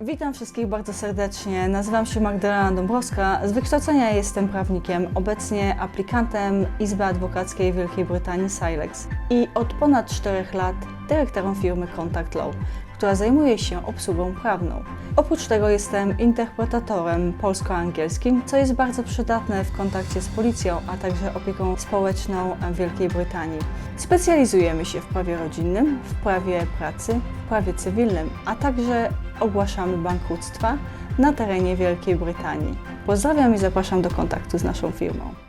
Witam wszystkich bardzo serdecznie. Nazywam się Magdalena Dąbrowska. Z wykształcenia jestem prawnikiem, obecnie aplikantem Izby Adwokackiej Wielkiej Brytanii Silex i od ponad 4 lat dyrektorem firmy Contact Law, która zajmuje się obsługą prawną. Oprócz tego jestem interpretatorem polsko-angielskim, co jest bardzo przydatne w kontakcie z policją, a także opieką społeczną Wielkiej Brytanii. Specjalizujemy się w prawie rodzinnym, w prawie pracy, w prawie cywilnym, a także ogłaszamy bankructwa na terenie Wielkiej Brytanii. Pozdrawiam i zapraszam do kontaktu z naszą firmą.